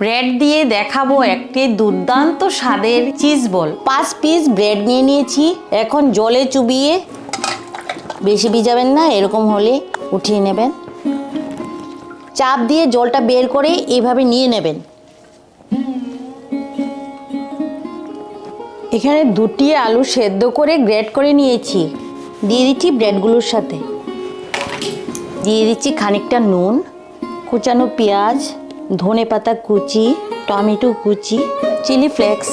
Bread দিয়ে দেখাবো একটি দুর্দান্ত স্বাদের চিজ বল পাঁচ পিস ব্রেড নিয়ে নিয়েছি, এখন জলে চুবিয়ে বেশি ভিজাবেন না, এরকম হলে উঠিয়ে নেবেন। চাপ দিয়ে জলটা বের করে এইভাবে নিয়ে নেবেন। এখানে দুটি আলু সেদ্ধ করে গ্রেট করে নিয়েছি। দিয়ে দিচ্ছি ব্রেডগুলোর সাথে। দিয়ে দিচ্ছি খানিকটা নুন, কুচানো পেঁয়াজ ধনে পাতা কুচি, টমেটো কুচি, চিলি ফ্লেক্স।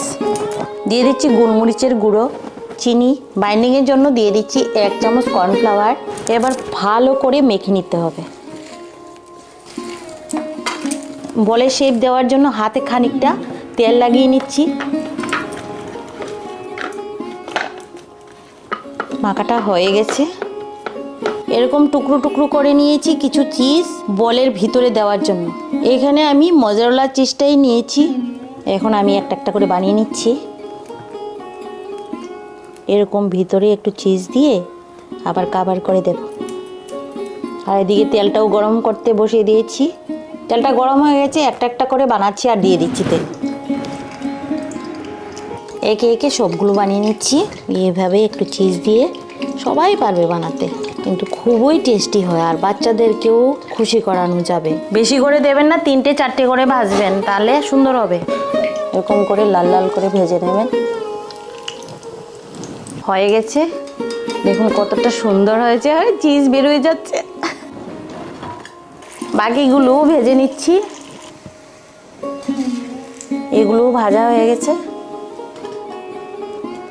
দিয়ে দিচ্ছি গোলমরিচের গুঁড়ো, চিনি। বাইন্ডিংয়ের জন্য দিয়ে দিচ্ছি এক চামচ কর্নফ্লাওয়ার এবার ভালো করে মেখে নিতে হবে। বলে শেপ দেওয়ার জন্য হাতে খানিকটা তেল লাগিয়ে নিচ্ছি। মাখাটা হয়ে গেছে। এরকম টুকরো টুকরো করে নিয়েছি কিছু চিজ বলের ভিতরে দেওয়ার জন্য। এখানে আমি মজারলা চিজটাই নিয়েছি। এখন আমি একটা একটা করে বানিয়ে নিচ্ছি। এরকম ভিতরে একটু চিজ দিয়ে আবার কাভার করে দেব। আর এদিকে তেলটাও গরম করতে বসিয়ে দিয়েছি। তেলটা গরম হয়ে গেছে, একটা একটা করে বানাচ্ছি আর দিয়ে দিচ্ছি তেল। একে একে সবগুলো বানিয়ে নিচ্ছি। এইভাবে একটু চিজ দিয়ে সবাই পারবে বানাতে। কিন্তু খুবই টেস্টি হয় আর বাচ্চাদেরকেও খুশি করানো যাবে। বেশি করে দেবেন না, তিনটে চারটে করে ভাজবেন, তাহলে সুন্দর হবে। এরকম করে লাল লাল করে ভেজে নেবেন। হয়ে গেছে। দেখুন কতটা সুন্দর হয়েছে, আর চিজ বেরোয় যাচ্ছে। বাকিগুলোও ভেজে নিচ্ছি। এগুলোও ভাজা হয়ে গেছে।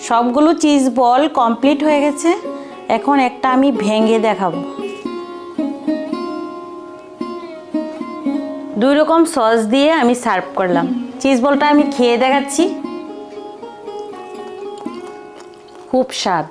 সবগুলো চিজ বল কমপ্লিট হয়ে গেছে। এখন একটা আমি ভেঙে দেখাবো। দুই রকম সস দিয়ে আমি সার্ভ করলাম। চিজ বলটা আমি খেয়ে দেখাচ্ছি। খুব স্বাদ।